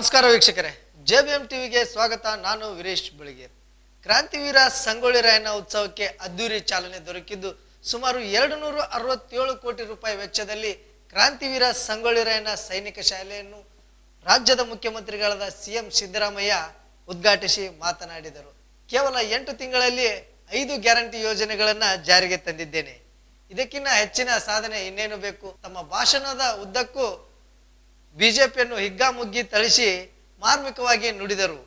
ನಮಸ್ಕಾರ ವೀಕ್ಷಕರೇ. J B M ಟಿವಿಗೆ ಸ್ವಾಗತ. ನಾನು ವೀರೇಶ್ ಬೆಳಗೇರ್ ಕ್ರಾಂತಿವೀರ ಸಂಗೊಳ್ಳಿ ರಾಯಣ್ಣ ಉತ್ಸವಕ್ಕೆ ಅದ್ದೂರಿ ಚಾಲನೆ ದೊರಕಿದ್ದು ಸುಮಾರು ಎರಡು ನೂರ ಅರವತ್ತೇಳು ಕೋಟಿ ರೂಪಾಯಿ ವೆಚ್ಚದಲ್ಲಿ ಕ್ರಾಂತಿವೀರ ಸಂಗೊಳ್ಳಿ ರಾಯಣ್ಣ ಸೈನಿಕ ಶಾಲೆಯನ್ನು ರಾಜ್ಯದ ಮುಖ್ಯಮಂತ್ರಿಗಳಾದ ಸಿಎಂ ಸಿದ್ದರಾಮಯ್ಯ ಉದ್ಘಾಟಿಸಿ ಮಾತನಾಡಿದರು. ಕೇವಲ ಎಂಟು ತಿಂಗಳಲ್ಲಿ ಐದು ಗ್ಯಾರಂಟಿ ಯೋಜನೆಗಳನ್ನ ಜಾರಿಗೆ ತಂದಿದ್ದೇನೆ. ಇದಕ್ಕಿಂತ ಹೆಚ್ಚಿನ ಸಾಧನೆ ಇನ್ನೇನು ಬೇಕು? ತಮ್ಮ ಭಾಷಣದ ಉದ್ದಕ್ಕೂ ಬಿಜೆಪಿಯನ್ನು ಹಿಗ್ಗಾಮುಗ್ಗಿ ತಳಿಸಿ ಮಾರ್ಮಿಕವಾಗಿ ನುಡಿದರು.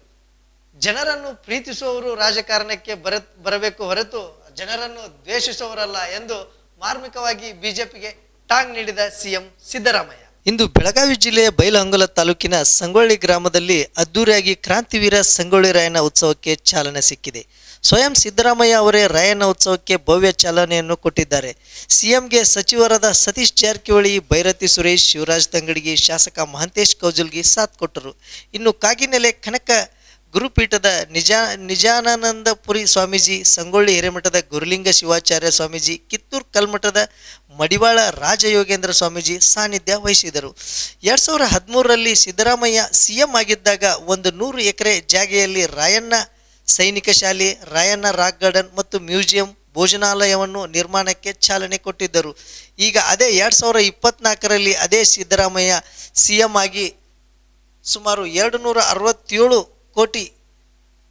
ಜನರನ್ನು ಪ್ರೀತಿಸುವವರು ರಾಜಕಾರಣಕ್ಕೆ ಬರ, ಬರಬೇಕು ಹೊರತು ಜನರನ್ನು ದ್ವೇಷಿಸುವವರಲ್ಲ ಎಂದು ಮಾರ್ಮಿಕವಾಗಿ ಬಿಜೆಪಿಗೆ ಟಾಂಗ್ ನೀಡಿದ ಸಿಎಂ ಸಿದ್ದರಾಮಯ್ಯ. ಇಂದು ಬೆಳಗಾವಿ ಜಿಲ್ಲೆಯ ಬೈಲಹೊಂಗಲ ತಾಲೂಕಿನ ಸಂಗೊಳ್ಳಿ ಗ್ರಾಮದಲ್ಲಿ ಅದ್ದೂರಿಯಾಗಿ ಕ್ರಾಂತಿವೀರ ಸಂಗೊಳ್ಳಿ ರಾಯನ ಉತ್ಸವಕ್ಕೆ ಚಾಲನೆ ಸಿಕ್ಕಿದೆ. ಸ್ವಯಂ ಸಿದ್ದರಾಮಯ್ಯ ಅವರೇ ರಾಯಣ್ಣ ಉತ್ಸವಕ್ಕೆ ಭವ್ಯ ಚಾಲನೆಯನ್ನು ಕೊಟ್ಟಿದ್ದಾರೆ. ಸಿಎಂಗೆ ಸಚಿವರಾದ ಸತೀಶ್ ಜಾರಕಿಹೊಳಿ, ಭೈರತಿ ಸುರೇಶ್, ಶಿವರಾಜ್ ತಂಗಡಿಗೆ ಶಾಸಕ ಮಹಂತೇಶ್ ಕೌಜಲ್ಗಿ ಸಾಥ್ ಕೊಟ್ಟರು. ಇನ್ನು ಕಾಗಿನೆಲೆ ಕನಕ ಗುರುಪೀಠದ ನಿಜಾ ನಿಜಾನಂದಪುರಿ ಸ್ವಾಮೀಜಿ, ಸಂಗೊಳ್ಳಿ ಹಿರೇಮಠದ ಗುರುಲಿಂಗ ಶಿವಾಚಾರ್ಯ ಸ್ವಾಮೀಜಿ, ಕಿತ್ತೂರು ಕಲ್ಮಠದ ಮಡಿವಾಳ ರಾಜಯೋಗೇಂದ್ರ ಸ್ವಾಮೀಜಿ ಸಾನ್ನಿಧ್ಯ ವಹಿಸಿದರು. ಎರಡು ಸಾವಿರದ ಹದಿಮೂರರಲ್ಲಿ ಸಿದ್ದರಾಮಯ್ಯ ಸಿಎಂ ಆಗಿದ್ದಾಗ ಒಂದು ನೂರು ಎಕರೆ ಜಾಗೆಯಲ್ಲಿ ರಾಯಣ್ಣ ಸೈನಿಕ ಶಾಲೆ ರಾಯಣ್ಣ ರಾಕ್ ಗಾರ್ಡನ್ ಮತ್ತು ಮ್ಯೂಸಿಯಂ ಭೋಜನಾಲಯವನ್ನು ನಿರ್ಮಾಣಕ್ಕೆ ಚಾಲನೆ ಕೊಟ್ಟಿದ್ದರು. ಈಗ ಅದೇ ಎರಡು ಸಾವಿರ ಇಪ್ಪತ್ನಾಲ್ಕರಲ್ಲಿ ಅದೇ ಸಿದ್ದರಾಮಯ್ಯ ಸಿ ಎಂ ಆಗಿ ಸುಮಾರು ಎರಡು ನೂರ ಅರವತ್ತೇಳು ಕೋಟಿ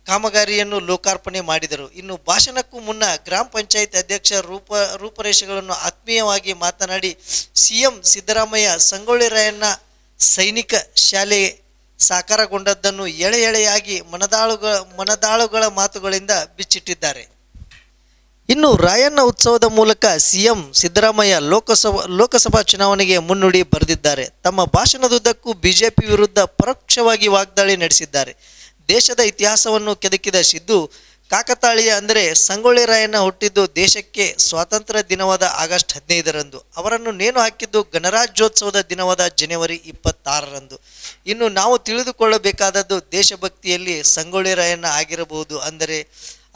ಕಾಮಗಾರಿಯನ್ನು ಲೋಕಾರ್ಪಣೆ ಮಾಡಿದರು. ಇನ್ನು ಭಾಷಣಕ್ಕೂ ಮುನ್ನ ಗ್ರಾಮ ಪಂಚಾಯತ್ ಅಧ್ಯಕ್ಷ ರೂಪ, ರೂಪರೇಷೆಗಳನ್ನು ಆತ್ಮೀಯವಾಗಿ ಮಾತನಾಡಿ ಸಿ ಎಂ ಸಿದ್ದರಾಮಯ್ಯ ಸಂಗೊಳ್ಳಿ ರಾಯಣ್ಣ ಸೈನಿಕ ಶಾಲೆ ಸಾಕಾರಗೊಂಡದ್ದನ್ನು ಎಳೆ ಎಳೆಯಾಗಿ ಮನದಾಳುಗಳ ಮನದಾಳುಗಳ ಮಾತುಗಳಿಂದ ಬಿಚ್ಚಿಟ್ಟಿದ್ದಾರೆ. ಇನ್ನು ರಾಯಣ್ಣ ಉತ್ಸವದ ಮೂಲಕ ಸಿಎಂ ಸಿದ್ದರಾಮಯ್ಯ ಲೋಕಸಭಾ ಲೋಕಸಭಾ ಚುನಾವಣೆಗೆ ಮುನ್ನುಡಿ ಬರೆದಿದ್ದಾರೆ. ತಮ್ಮ ಭಾಷಣದುದ್ದಕ್ಕೂ ಬಿಜೆಪಿ ವಿರುದ್ಧ ಪರೋಕ್ಷವಾಗಿ ವಾಗ್ದಾಳಿ ನಡೆಸಿದ್ದಾರೆ. ದೇಶದ ಇತಿಹಾಸವನ್ನು ಕೆದಕಿದ ಸಿದ್ದು ಕಾಕತಾಳೀಯ ಅಂದರೆ ಸಂಗೊಳ್ಳಿ ರಾಯಣ್ಣ ಹುಟ್ಟಿದ್ದು ದೇಶಕ್ಕೆ ಸ್ವಾತಂತ್ರ್ಯ ದಿನವಾದ ಆಗಸ್ಟ್ ಹದಿನೈದರಂದು. ಅವರನ್ನು ನೇಣು ಹಾಕಿದ್ದು ಗಣರಾಜ್ಯೋತ್ಸವದ ದಿನವಾದ ಜನವರಿ ಇಪ್ಪತ್ತಾರರಂದು. ಇನ್ನು ನಾವು ತಿಳಿದುಕೊಳ್ಳಬೇಕಾದದ್ದು ದೇಶಭಕ್ತಿಯಲ್ಲಿ ಸಂಗೊಳ್ಳಿ ರಾಯಣ್ಣ ಆಗಿರಬಹುದು ಅಂದರೆ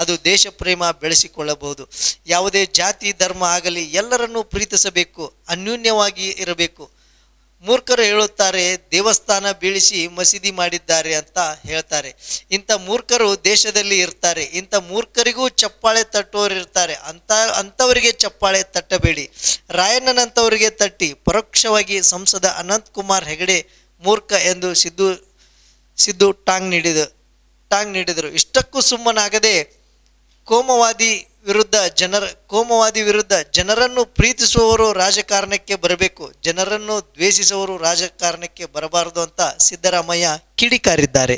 ಅದು ದೇಶ ಪ್ರೇಮ ಬೆಳೆಸಿಕೊಳ್ಳಬಹುದು. ಯಾವುದೇ ಜಾತಿ, ಧರ್ಮ ಆಗಲಿ ಎಲ್ಲರನ್ನೂ ಪ್ರೀತಿಸಬೇಕು, ಅನ್ಯೂನ್ಯವಾಗಿ ಇರಬೇಕು. ಮೂರ್ಖರು ಹೇಳುತ್ತಾರೆ, ದೇವಸ್ಥಾನ ಬೀಳಿಸಿ ಮಸೀದಿ ಮಾಡಿದ್ದಾರೆ ಅಂತ ಹೇಳ್ತಾರೆ. ಇಂಥ ಮೂರ್ಖರು ದೇಶದಲ್ಲಿ ಇರ್ತಾರೆ. ಇಂಥ ಮೂರ್ಖರಿಗೂ ಚಪ್ಪಾಳೆ ತಟ್ಟೋರು ಇರ್ತಾರೆ. ಅಂತ, ಅಂಥವರಿಗೆ ಚಪ್ಪಾಳೆ ತಟ್ಟಬೇಡಿ. ರಾಯಣ್ಣನಂಥವರಿಗೆ ತಟ್ಟಿ. ಪರೋಕ್ಷವಾಗಿ ಸಂಸದ ಅನಂತ್ ಕುಮಾರ್ ಹೆಗಡೆ ಮೂರ್ಖ ಎಂದು ಸಿದ್ದು ಸಿದ್ದು ಟಾಂಗ್ ನೀಡಿದ, ಟಾಂಗ್ ನೀಡಿದರು. ಇಷ್ಟಕ್ಕೂ ಸುಮ್ಮನಾಗದೆ ಕೋಮವಾದಿ ವಿರುದ್ಧ ಜನರ, ಕೋಮವಾದಿ ವಿರುದ್ಧ ಜನರನ್ನು ಪ್ರೀತಿಸುವವರು ರಾಜಕಾರಣಕ್ಕೆ ಬರಬೇಕು, ಜನರನ್ನು ದ್ವೇಷಿಸುವವರು ರಾಜಕಾರಣಕ್ಕೆ ಬರಬಾರದು ಅಂತ ಸಿದ್ದರಾಮಯ್ಯ ಕಿಡಿಕಾರಿದ್ದಾರೆ.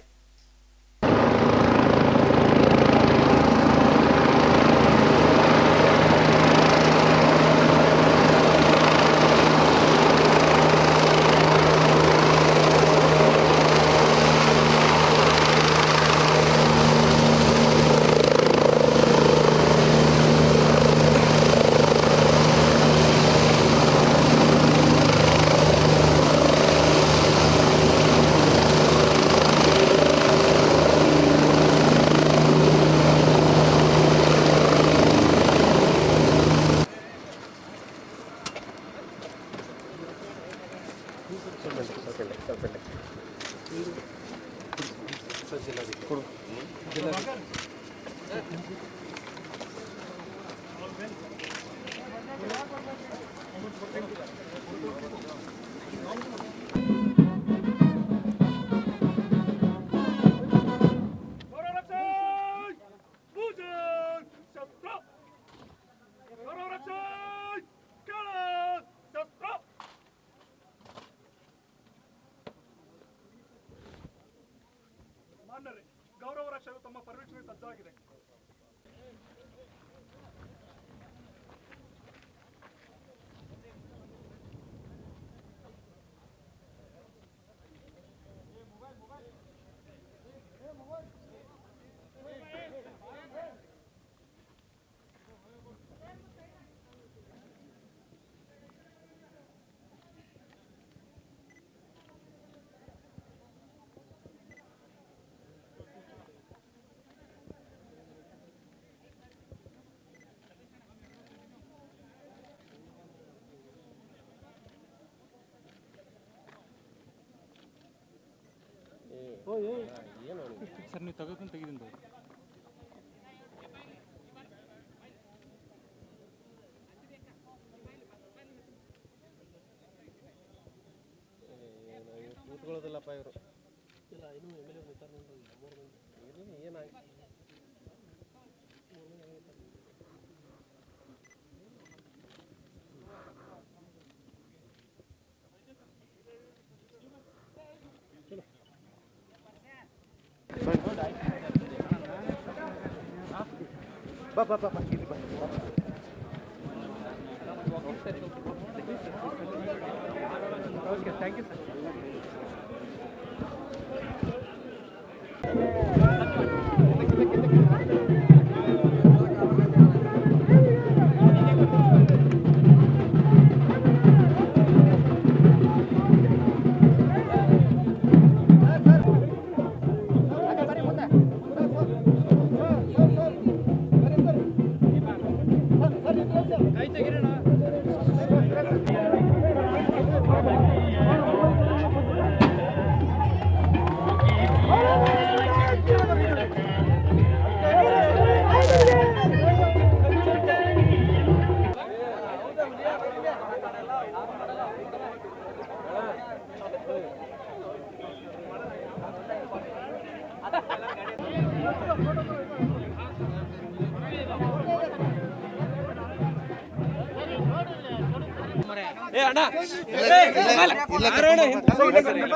ಸರ್ ನೀವು ತೆಗೆದು ತೆಗಿದಿಂದ ಬಾ ಬಾ ಬಾ ಬಾ ಇಲ್ಲಿ ಬಾ ಓಕೆ ಥ್ಯಾಂಕ್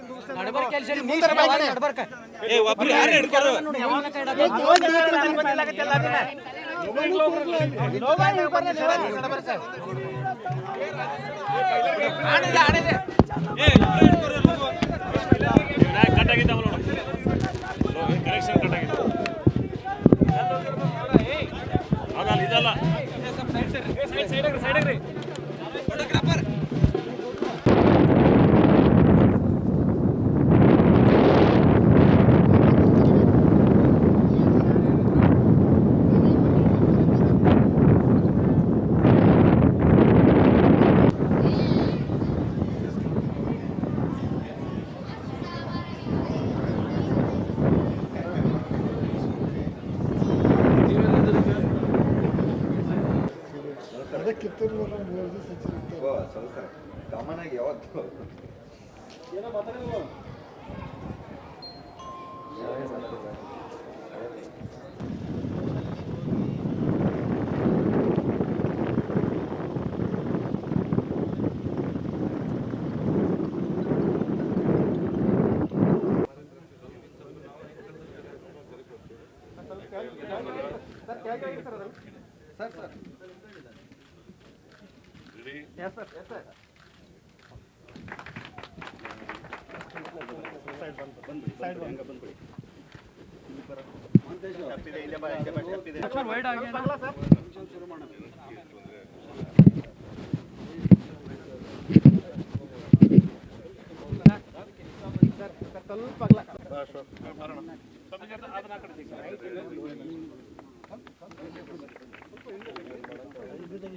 ಯು ಸರ್ ಕಟ್ಟಾಗಿದ್ದ ನೋಡು ಕನೆಕ್ಷನ್ ಕಟ್ಟಾಗಿದ್ದ ಅದಲ್ಲ ಇದಲ್ಲ Yes, sir. Yes, sir.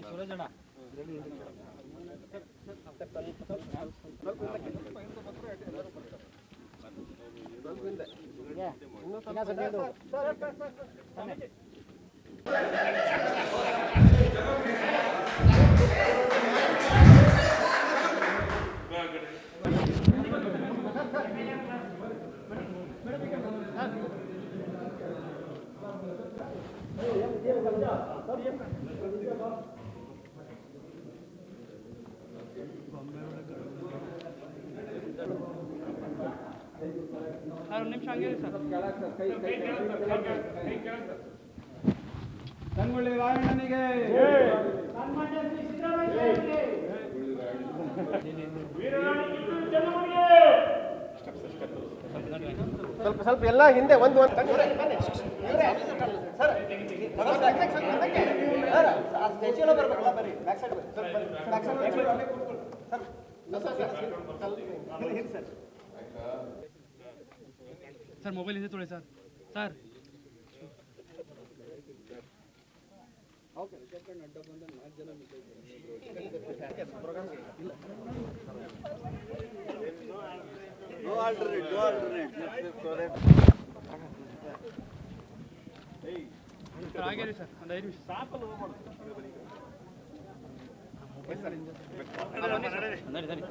ಸೂರಜಣ್ಣ ಆಗಿ ಯಾವತ್ತು ಸಂಗೊಳ್ಳಿ ರಾಯಣ್ಣನಿಗೆ ಸ್ವಲ್ಪ ಸ್ವಲ್ಪ ಎಲ್ಲ ಹಿಂದೆ ಒಂದು ಒಂದು ಸರ್ ಮೊಬೈಲ್ ಇದೆ ತೊಳಿ ಸರ್. ಸರ್. ಹಾಗೆ ರೀ ಸರ್ ಒಂದು ಐದು ನಿಮಿಷ. ಸರಿ ನಡಿ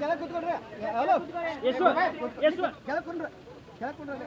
ಕೆಳಗೆ ಕುತ್ಕೊಂಡ್ರಿ ಹಲೋ. ಎಷ್ಟು ಎಷ್ಟು ಕೆಳಗೆ ಕುಂಡ್ರಿ ಕೆಳಗೆ ಕುಂಡ್ರಿ.